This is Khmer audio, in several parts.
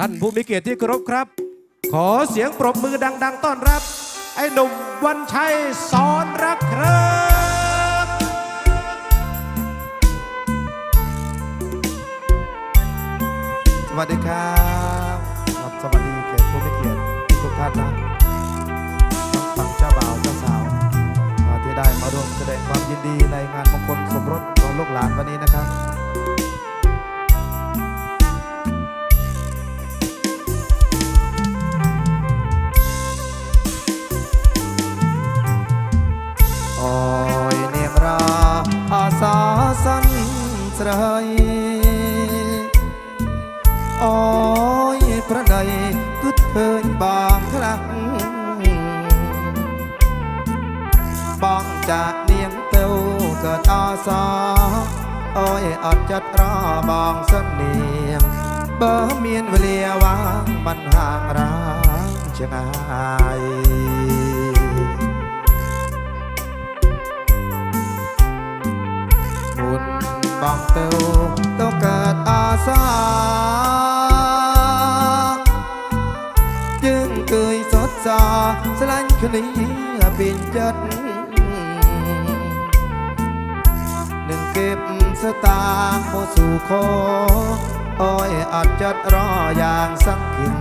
ท่านผู้มีเกียรติที่เคารพครับ ขอเสียงปรบมือดัง ๆ ต้อนรับ ไอ้หนุ่มวันชัยสอนรักครับ สวัสดีครับครับสวัสดีแขกผู้มีเกียรติทุกท่านนะทั้งฝั่งเจ้าบ่าวเจ้าสาวอ่าที่ได้มาร่วมแสดงความยินดีในงานมงคลสมรสของลูกหลานวันนี้นะครับ ស្រីអយប្រដ័យទុតឃើញបងខ្លះបងចាកនាងទៅកើតអសអយអត់ចិត្តរបងសុននាងបើមានវេលាវាងបានហាងរាងឆ្ងាយ บังเต้าต้องเกิดอาสา จึงเคยสดสาสลันคณีเป็นจัดหนึ่งเก็บสตางโมสู่คอโอ้ยอาจจะรออย่างสังขิน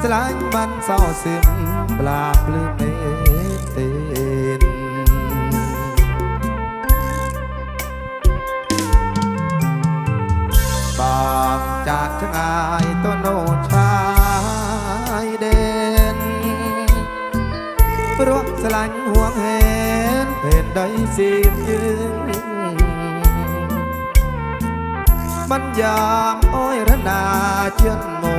สลายมันเศร้าซึมปลาปลื้ม จากชงายต้นโนชายเด่นเพราะสลันห่วงเห็นเป็นได้สิบยืนมันยามอ้อยระนาเชื่อนหมู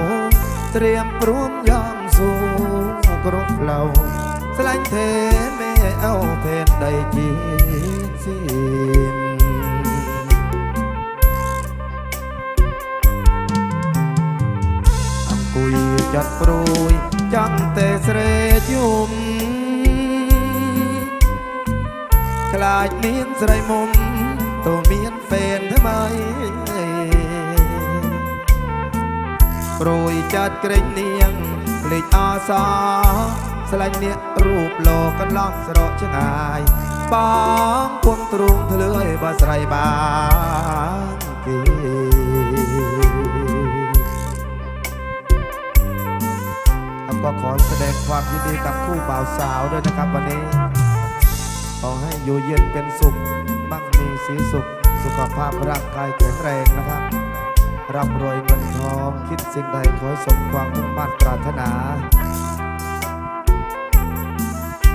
เตรียมพร้อมยอมสู่กรุกเราสลันเทแม่เอาเพนได้จีสิ ចាត់ព្រួយចាំតែស្រេកយំខ្លាចមានស្រីមុំតើមានហ្វេនថ្មីព្រួយចាត់ក្រែងនាងលេចអសាស្លាញ់នេះរូបលោកកន្លងស្រកឆ្ងាយបងពងទ្រូងធ្លឿយបើស្រីបានគេ ก็ขอแสดงความยินดีกับคู่บ่าวสาวด้วยนะครับวันนี้ ขอให้อยู่เย็นเป็นสุข มั่งมีสีสุข สุขภาพร่างกายแข็งแรงนะครับร่ำรวยเงินทองคิดสิ่งใดขอให้สมความมุ่งมั่นปรารถนา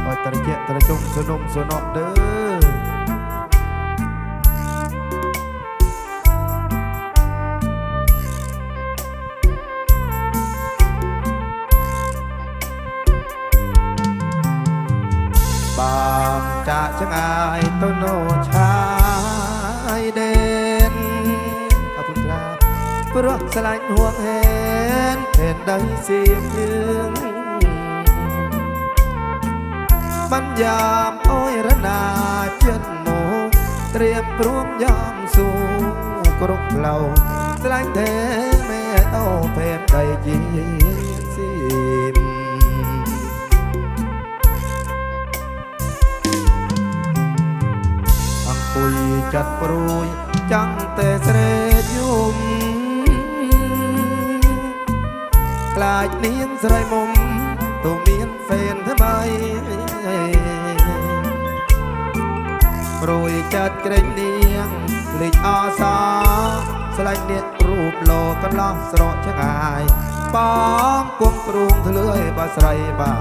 ขอให้ตะเกียตะจุงสนุมสนอเด้อ ចាកចង្អាយទៅនោឆាយដេនអពុត្រាព្រោះឆ្លាញ់ហួងហេនផែនដីសៀងយើងបានយ៉ាមអើយរណាចិត្តមកត្រៀមព្រមយ៉ាមសួរគ្រប់ផ្លូវឆ្លាញ់ទេមេតោផែនដីជី ចិត្តព្រួយចង់តែស្រេកយំខ្លាចនាងស្រីមុំទូមានសែនថ្មីព្រួយចិត្តក្រែងនាងលេចអសាស្លាញ់នេះរូបលោកន្លោះស្រកឆ្ងាយបងគួងគ្រូងធ្លឿយបើស្រីបា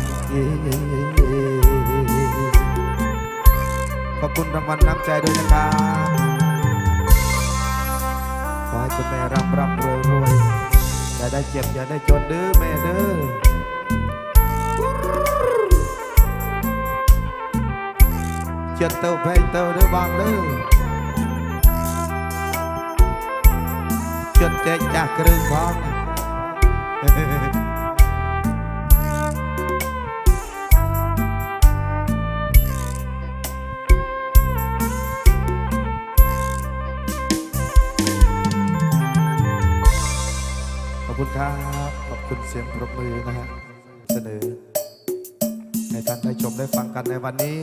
នយី ขอบคุณรางวัลน้ำใจด้วยนะครับขอให้คุณแม่ร่ำร่ำรวยรวยอย่าได้เจ็บอย่าได้จนเด้อแม่เด้อเจ็ดเต้าแพงเต้าเด้อบางเด้อจนเจ๊จากกระดึ มือนะฮะเสนอ ให้ท่านได้ชมได้ฟังกันในวันนี้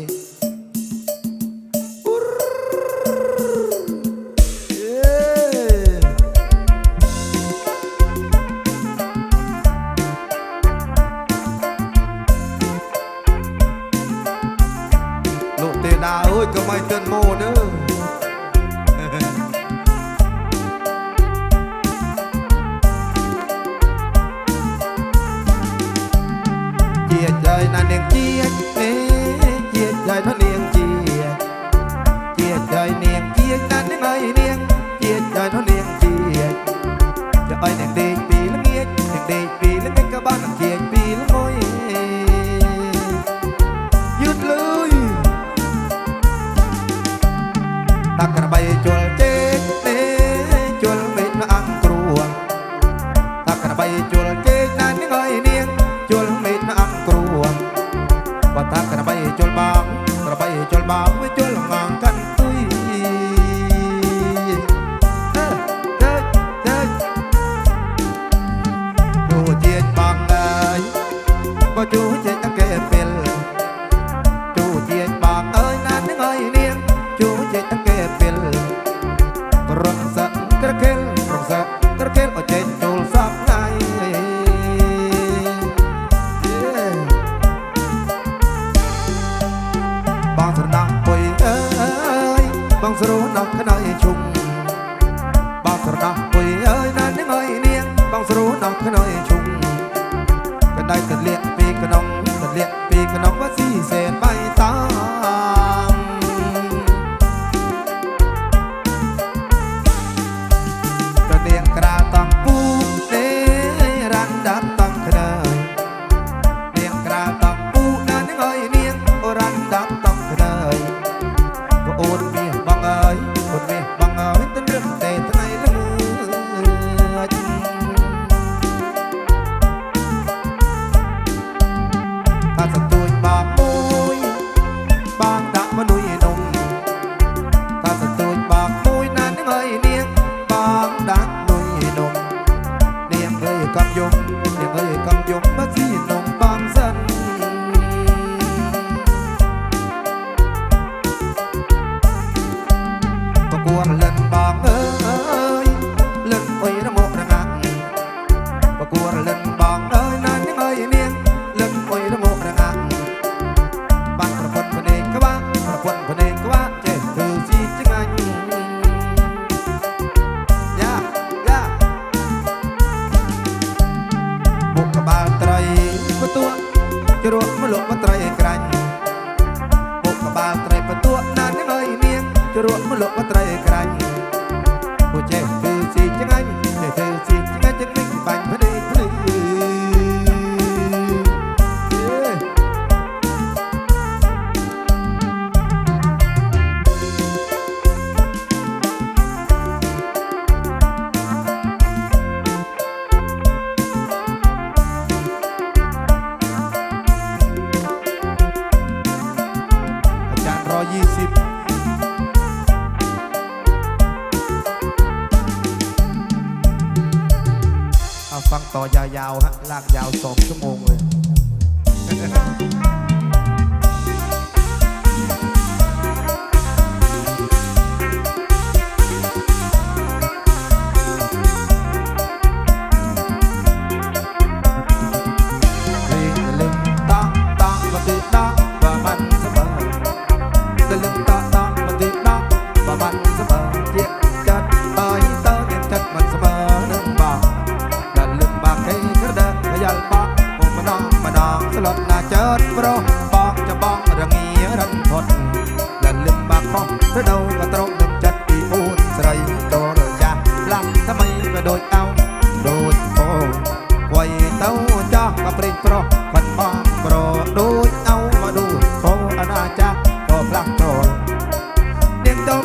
el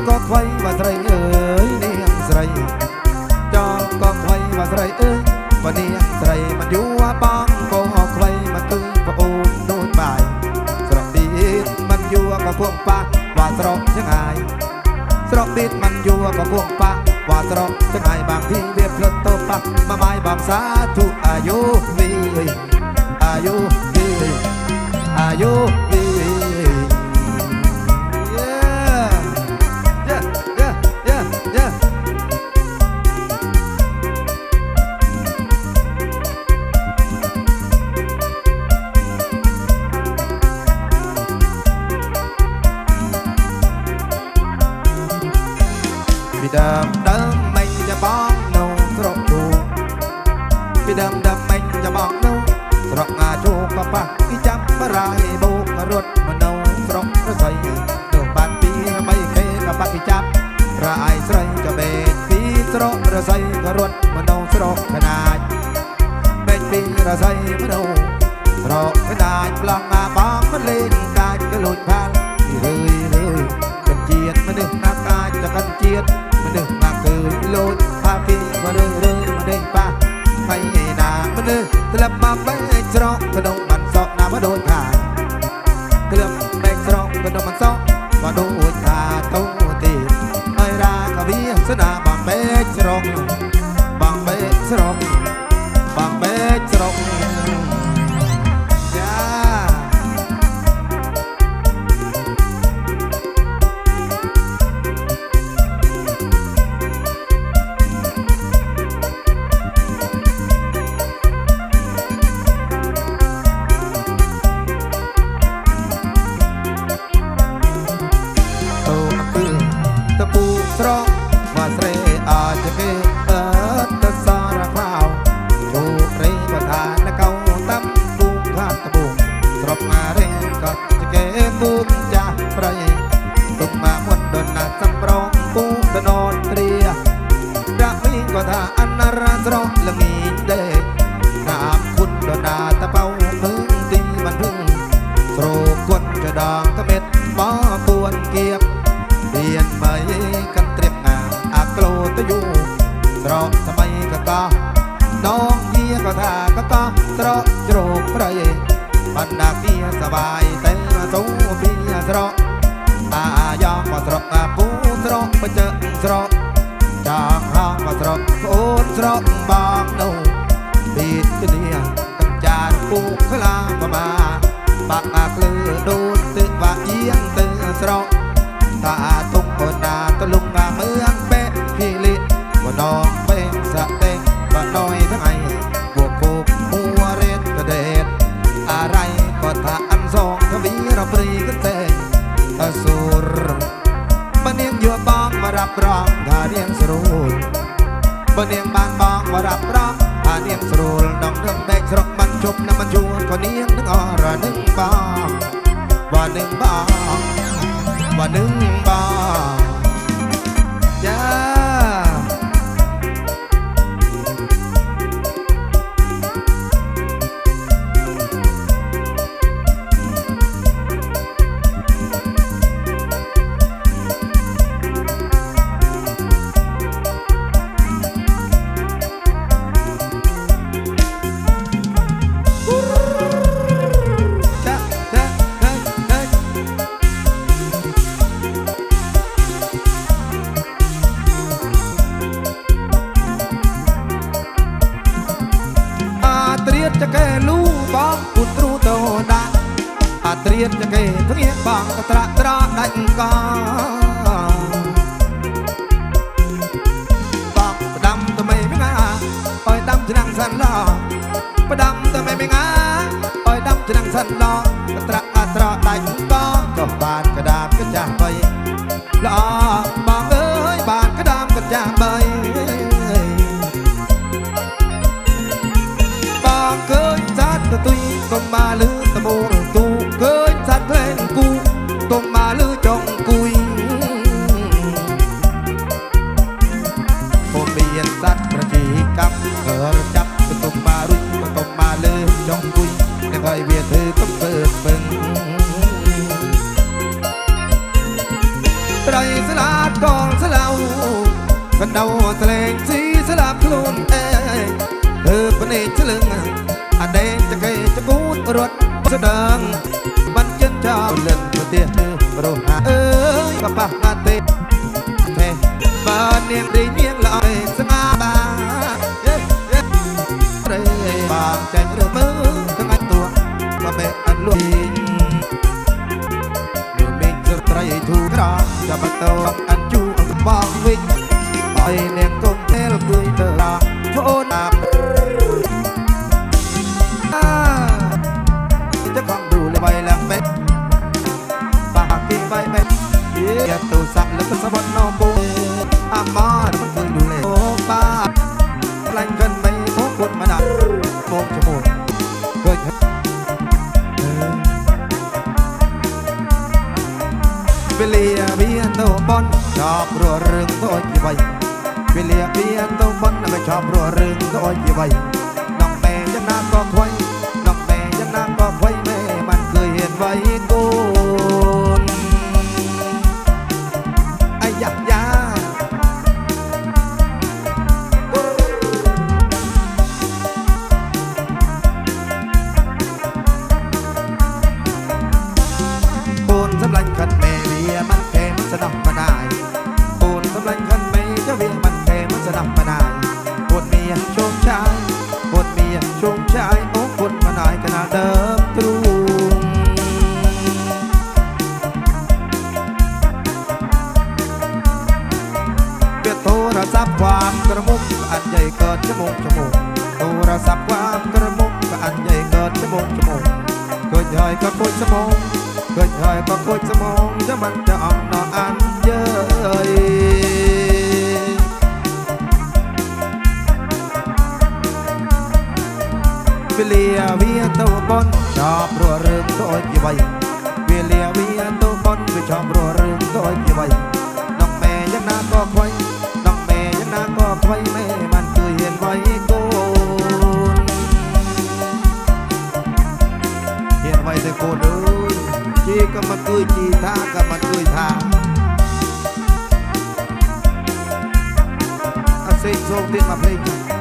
ក៏ខ្វៃបាស្រីអើយនាងស្រីចោលក៏ខ្វៃបាស្រីអើយបើនាងស្រីមិនយូរបងក៏ខ្វៃមកគឺប្អូនដូចបាយស្រកទីមិនយូរក៏គួងប៉ាបាស្រកចឹងហើយ ស្រកទីមិនយូរក៏គួងប៉ាបាស្រកចឹងហើយบางทีវាផ្លត់ទៅប៉ាមកបាយបងសាទុអាយុវីអាយុវីអាយុវី ตะกันเจียดมันเក្លូតយូស្រកថ្មីកកោដងជាក៏ថាកកោស្រកជ្រោកប្រៃបណ្ដាគៀសបាយតែសូពីស្រកអាយ៉ងមកស្រកអាពូស្រកបច្ចៈស្រកចាងហងមកស្រកអូនស្រកបងនោះពីគ្នាកំចានពូខ្លាប្រមាបាក់អាក្លឺដូនទឹកបាក់ៀងទៅស្រកតាទុំក៏ណាតលងងាមើងបែកភីលិប ដងបេងសៈទេបាត់ដោយទាំងឯងពួកគោពួរេតដេតអរៃក៏ថាអានសងទៅវិញរព្រីកទេអសូរបើនាងយកបងមករាប់រងថានាងស្រួលបើនាងបានបងមករាប់រងថានាងស្រួលដងនឹងបែកស្រុកបានជប់នឹងបានយួនក៏នាងនឹងអរនឹងបងបើនឹងបងបើនឹងបង ចុះបានកដាបកចាស់បីល្អ ភ្នែកឆ្លឹងអដេចកេចកូតរត់ស្ដឹង បានចិនចោលលិនប្រទេសប្រហាអើយបបហាទេទេបើនាងរីនាងល្អស្មាបាព្រៃបានចាញ់រើមើលទាំងអត់ទួបបេអត់លួយលើមេឃត្រៃធូរក្រចាំបន្តអត់ជូអំបងវិញបើ ស័កលើកសវត្តនោមបុអាមាមិនទៅលលេអូបាខ្លាញ់កិនមិនខោគុតមិនដាក់មកជំនួសឃើញវេលាវាទៅបនចប់រស់រឿងដូចពីវ័យវេលាវាទៅបនក៏ចប់រស់រឿងដូចពីវ័យដល់ពេលចំណាក៏ខ្វាញ់ វាទៅប៉ុនចប់រស់រឿងដូចជាវ័យវាលាវាទៅប៉ុនវាចប់រស់រឿងដូចជាវ័យនំម៉ែយ៉ាងណាក៏ខ្វៃនំម៉ែយ៉ាងណាក៏ខ្វៃម៉ែបានគឺហ៊ានវ័យគូនហ៊ានវ័យទៅគូនអើយជីក៏មកគឺជាថាក៏មកគឺថាអត់សេចចូលទៀតមកភ្លេង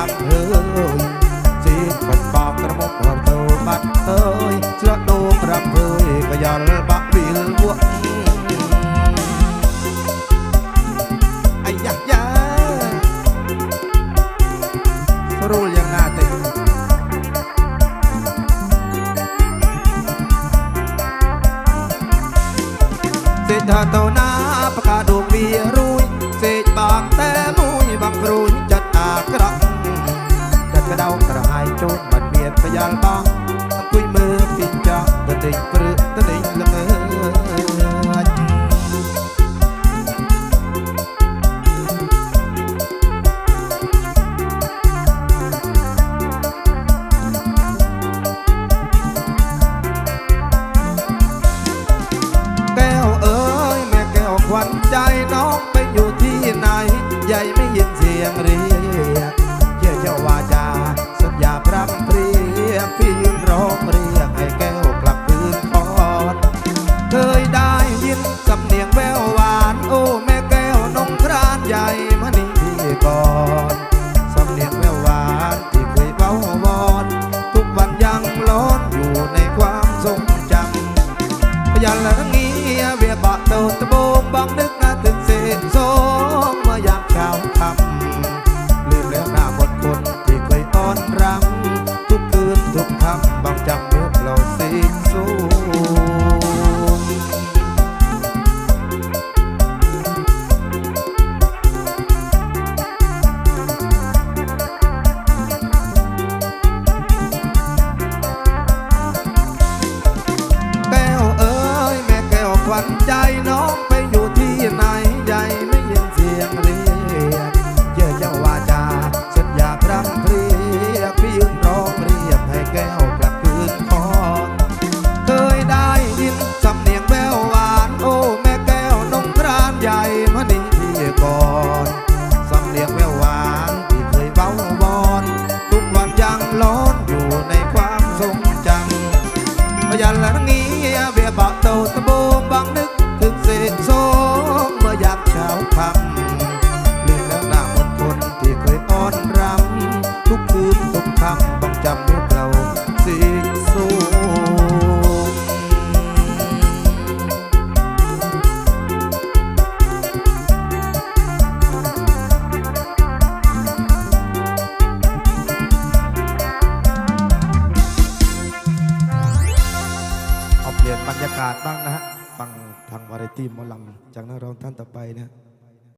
បាត់អើយជាតិបាត់បោកក្រមុំរំទៅបាត់អើយឆ្លោះដូរប្រាប់អើយក៏យល់បាក់វិលវក់អាយ៉ាយ៉ារូលយ៉ាងណាទេសេដ្ឋាតោណា